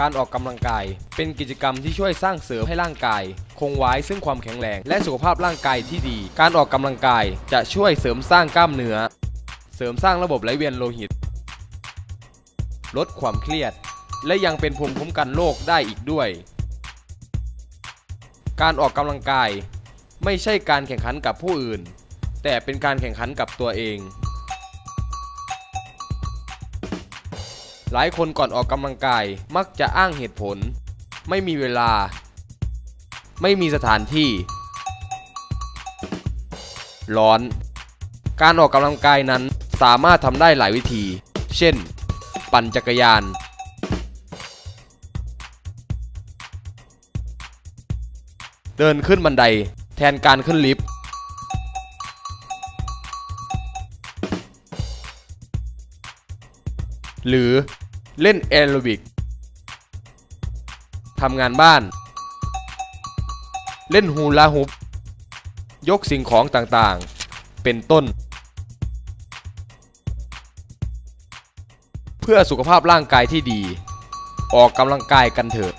การออกกำลังกาย เป็นกิจกรรมที่ช่วยสร้างเสริมให้ร่างกาย คงไว้ซึ่งความแข็งแรงและสุขภาพร่างกายที่ดี การออกกำลังกายจะช่วยเสริมสร้างกล้ามเนื้อ เสริมสร้างระบบไหลเวียนโลหิต ลดความเครียด และยังเป็นภูมิคุ้มกันโรคได้อีกด้วย การออกกำลังกาย ไม่ใช่การแข่งขันกับผู้อื่น แต่เป็นการแข่งขันกับตัวเอง หลายคนก่อนออกกำลังกายมักจะอ้างเหตุผล ไม่มีเวลา ไม่มีสถานที่ ร้อน การออกกำลังกายนั้นสามารถทำได้หลายวิธี เช่น ปั่นจักรยาน เดินขึ้นบันไดแทนการขึ้นลิฟต์ หรือเล่นแอโรบิกทำงานบ้าน เล่นฮูลาฮูปยกสิ่งของต่างๆ เป็นต้น เพื่อสุขภาพร่างกายที่ดี ออกกำลังกายกันเถอะ